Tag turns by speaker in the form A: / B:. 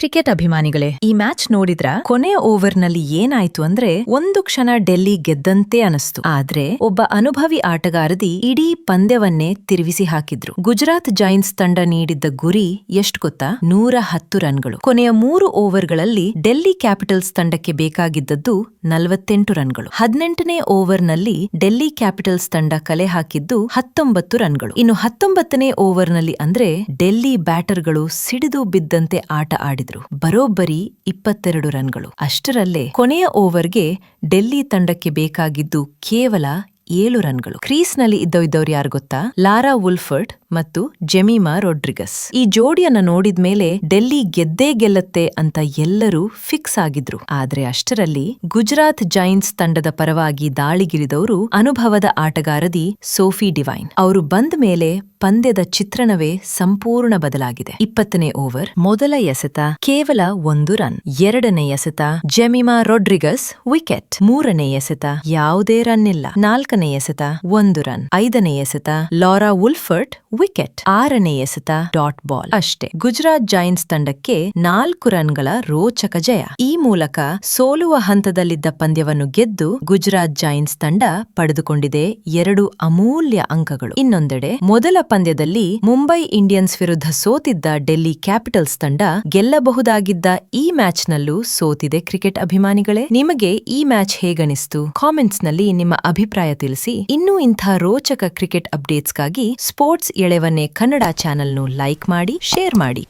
A: Cricket ಅಭಿಮಾನಿಗಳೇ, ಈ match ನೋಡಿದ್ರ ಕೊನೆಯ ಓವರ್ನಲ್ಲಿ ಏನಾಯ್ತು ಅಂದ್ರೆ ಒಂದು ಕ್ಷಣ ಡೆಲ್ಲಿ ಗೆದ್ದಂತೆ ಅನಿಸ್ತು. ಆದ್ರೆ ಒಬ್ಬ ಅನುಭವಿ ಆಟಗಾರದಿ ಇಡೀ ಪಂದ್ಯವನ್ನೇ ತಿರುವಿಸಿ ಹಾಕಿದ್ರು. ಗುಜರಾತ್ ಜೈನ್ಸ್ ತಂಡ ನೀಡಿದ್ದ ಗುರಿ ಎಷ್ಟ್ ಗೊತ್ತಾ? ನೂರ ಹತ್ತು ರನ್ಗಳು. ಕೊನೆಯ ಮೂರು ಓವರ್ಗಳಲ್ಲಿ ಡೆಲ್ಲಿ ಕ್ಯಾಪಿಟಲ್ಸ್ ತಂಡಕ್ಕೆ ಬೇಕಾಗಿದ್ದದ್ದು ನಲವತ್ತೆಂಟು ರನ್ಗಳು. ಹದಿನೆಂಟನೇ ಓವರ್ನಲ್ಲಿ ಡೆಲ್ಲಿ ಕ್ಯಾಪಿಟಲ್ಸ್ ತಂಡ ಕಲೆ ಹಾಕಿದ್ದು ಹತ್ತೊಂಬತ್ತು ರನ್ಗಳು. ಇನ್ನು ಹತ್ತೊಂಬತ್ತನೇ ಓವರ್ನಲ್ಲಿ ಅಂದ್ರೆ ಡೆಲ್ಲಿ ಬ್ಯಾಟರ್ಗಳು ಸಿಡಿದು ಬಿದ್ದಂತೆ ಆಟ ಆಡಿದ್ರು. ಬರೋಬ್ಬರಿ ಇಪ್ಪತ್ತೆರಡು ರನ್ಗಳು. ಅಷ್ಟರಲ್ಲೇ ಕೊನೆಯ ಓವರ್ಗೆ ಡೆಲ್ಲಿ ತಂಡಕ್ಕೆ ಬೇಕಾಗಿದ್ದು ಕೇವಲ ಏಳು ರನ್ಗಳು. ಕ್ರೀಸ್ನಲ್ಲಿ ಇದ್ದವಿದ್ದವ್ರು ಯಾರು ಗೊತ್ತಾ? ಲಾರಾ ವುಲ್ಫರ್ಡ್ ಮತ್ತು ಜೆಮಿಮಾ ರೊಡ್ರಿಗಸ್. ಈ ಜೋಡಿಯನ್ನ ನೋಡಿದ್ಮೇಲೆ ಡೆಲ್ಲಿ ಗೆದ್ದೇ ಗೆಲ್ಲತ್ತೆ ಅಂತ ಎಲ್ಲರೂ ಫಿಕ್ಸ್ ಆಗಿದ್ರು. ಆದ್ರೆ ಅಷ್ಟರಲ್ಲಿ ಗುಜರಾತ್ ಜೈನ್ಸ್ ತಂಡದ ಪರವಾಗಿ ದಾಳಿಗಿಳಿದವರು ಅನುಭವದ ಆಟಗಾರದಿ ಸೋಫಿ ಡಿವೈನ್. ಅವರು ಬಂದ ಮೇಲೆ ಪಂದ್ಯದ ಚಿತ್ರಣವೇ ಸಂಪೂರ್ಣ ಬದಲಾಗಿದೆ. ಇಪ್ಪತ್ತನೇ ಓವರ್ ಮೊದಲ ಎಸೆತ ಕೇವಲ ಒಂದು ರನ್. ಎರಡನೇ ಎಸೆತ ಜೆಮಿಮಾ ರೊಡ್ರಿಗಸ್ ವಿಕೆಟ್. ಮೂರನೇ ಎಸೆತ ಯಾವುದೇ ರನ್ ಇಲ್ಲ ನಾಲ್ಕನೇ ಎಸೆತ ಒಂದು ರನ್. ಐದನೇ ಎಸೆತ ಲಾರಾ ವುಲ್ಫರ್ಟ್ ವಿಕೆಟ್ ಆರನೇ ಎಸೆತ ಡಾಟ್ ಬಾಲ್. ಅಷ್ಟೇ, ಗುಜರಾತ್ ಜೈನ್ಸ್ ತಂಡಕ್ಕೆ ನಾಲ್ಕು ರನ್ಗಳ ರೋಚಕ ಜಯ. ಈ ಮೂಲಕ ಸೋಲುವ ಹಂತದಲ್ಲಿದ್ದ ಪಂದ್ಯವನ್ನು ಗೆದ್ದು ಗುಜರಾತ್ ಜೈನ್ಸ್ ತಂಡ ಪಡೆದುಕೊಂಡಿದೆ ಎರಡು ಅಮೂಲ್ಯ ಅಂಕಗಳು. ಇನ್ನೊಂದೆಡೆ, ಮೊದಲ ಪಂದ್ಯದಲ್ಲಿ ಮುಂಬೈ ಇಂಡಿಯನ್ಸ್ ವಿರುದ್ಧ ಸೋತಿದ್ದ ಡೆಲ್ಲಿ ಕ್ಯಾಪಿಟಲ್ಸ್ ತಂಡ ಗೆಲ್ಲಬಹುದಾಗಿದ್ದ ಈ ಮ್ಯಾಚ್ನಲ್ಲೂ ಸೋತಿದೆ ಕ್ರಿಕೆಟ್ ಅಭಿಮಾನಿಗಳೇ. ನಿಮಗೆ ಈ ಮ್ಯಾಚ್ ಹೇಗನಿಸ್ತು? ಕಾಮೆಂಟ್ಸ್ನಲ್ಲಿ ನಿಮ್ಮ ಅಭಿಪ್ರಾಯ ತಿಳಿಸಿ. ಇನ್ನೂ ಇಂಥ ರೋಚಕ ಕ್ರಿಕೆಟ್ ಅಪ್ಡೇಟ್ಸ್ಗಾಗಿ ಸ್ಪೋರ್ಟ್ಸ್ ಎಳೆವನ್ನೇ ಕನ್ನಡ ಚಾನೆಲ್ನು ಲೈಕ್ ಮಾಡಿ ಶೇರ್ ಮಾಡಿ.